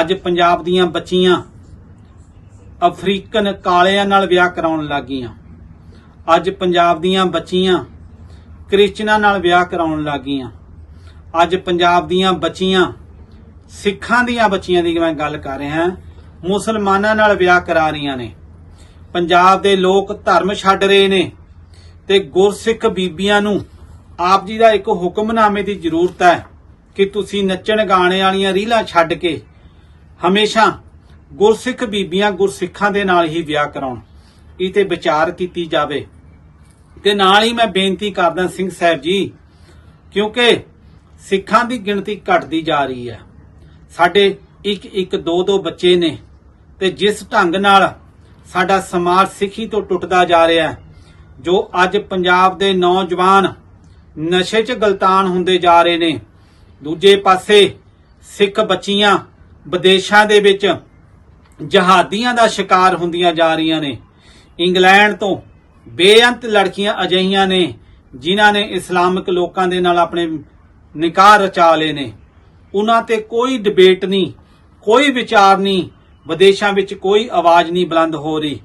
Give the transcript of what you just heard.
ਅੱਜ ਪੰਜਾਬ ਦੀਆਂ ਬੱਚੀਆਂ ਅਫਰੀਕਨ ਕਾਲਿਆਂ ਨਾਲ ਵਿਆਹ ਕਰਾਉਣ ਲੱਗੀਆਂ। ਅੱਜ ਪੰਜਾਬ ਦੀਆਂ ਬੱਚੀਆਂ ਕ੍ਰਿਸਚਨਾਂ ਨਾਲ ਵਿਆਹ ਕਰਾਉਣ ਲੱਗੀਆਂ। ਅੱਜ ਪੰਜਾਬ ਦੀਆਂ ਬੱਚੀਆਂ ਸਿੱਖਾਂ ਦੀਆਂ ਬੱਚੀਆਂ ਦੀ ਮੈਂ ਗੱਲ ਕਰ ਰਿਹਾ ਮੁਸਲਮਾਨਾਂ ਨਾਲ ਵਿਆਹ ਕਰਾ ਰਹੀਆਂ ਨੇ। ਪੰਜਾਬ ਦੇ ਲੋਕ ਧਰਮ ਛੱਡ ਰਹੇ ਨੇ ਤੇ ਗੁਰਸਿੱਖ ਬੀਬੀਆਂ ਨੂੰ ਆਪ ਜੀ ਦਾ ਇੱਕ ਹੁਕਮਨਾਮੇ ਦੀ ਜ਼ਰੂਰਤ ਹੈ ਕਿ ਤੁਸੀਂ ਨੱਚਣ ਗਾਣੇ ਵਾਲੀਆਂ ਰੀਲਾਂ ਛੱਡ ਕੇ ਹਮੇਸ਼ਾ ਗੁਰਸਿੱਖ ਬੀਬੀਆਂ ਗੁਰਸਿੱਖਾਂ ਦੇ ਨਾਲ ਹੀ ਵਿਆਹ ਕਰਾਉਣ ਇਹ ਤੇ ਵਿਚਾਰ ਕੀਤੀ ਜਾਵੇ। ਤੇ ਨਾਲ ਹੀ ਮੈਂ ਬੇਨਤੀ ਕਰਦਾ ਸਿੰਘ ਸਾਹਿਬ ਜੀ, ਕਿਉਂਕਿ ਸਿੱਖਾਂ ਦੀ ਗਿਣਤੀ ਘਟਦੀ ਜਾ ਰਹੀ ਹੈ। ਸਾਡੇ ਇੱਕ ਇੱਕ ਦੋ ਦੋ ਬੱਚੇ ਨੇ ਤੇ ਜਿਸ ਢੰਗ ਨਾਲ ਸਾਡਾ ਸਮਾਜ ਸਿੱਖੀ ਤੋਂ ਟੁੱਟਦਾ ਜਾ ਰਿਹਾ ਹੈ, ਜੋ ਅੱਜ ਪੰਜਾਬ ਦੇ ਨੌਜਵਾਨ ਨਸ਼ੇ 'ਚ ਗਲਤਾਨ ਹੁੰਦੇ ਜਾ ਰਹੇ ਨੇ, ਦੂਜੇ ਪਾਸੇ ਸਿੱਖ ਬੱਚੀਆਂ ਵਿਦੇਸ਼ਾਂ ਦੇ ਵਿੱਚ ਜਹਾਦੀਆਂ ਦਾ ਸ਼ਿਕਾਰ ਹੁੰਦੀਆਂ ਜਾ ਰਹੀਆਂ ਨੇ। ਇੰਗਲੈਂਡ ਤੋਂ ਬੇਅੰਤ ਲੜਕੀਆਂ ਅਜਿਹੀਆਂ ਨੇ, ਜਿਨ੍ਹਾਂ ਨੇ ਇਸਲਾਮਿਕ ਲੋਕਾਂ ਦੇ ਨਾਲ ਆਪਣੇ ਨਿਕਾਹ ਰਚਾ ਲਏ ਨੇ। ਉਹਨਾਂ ਤੇ ਕੋਈ ਡਿਬੇਟ ਨਹੀਂ, ਕੋਈ ਵਿਚਾਰ ਨਹੀਂ, ਵਿਦੇਸ਼ਾਂ ਵਿੱਚ ਕੋਈ ਆਵਾਜ਼ ਨਹੀਂ ਬੁਲੰਦ ਹੋ ਰਹੀ।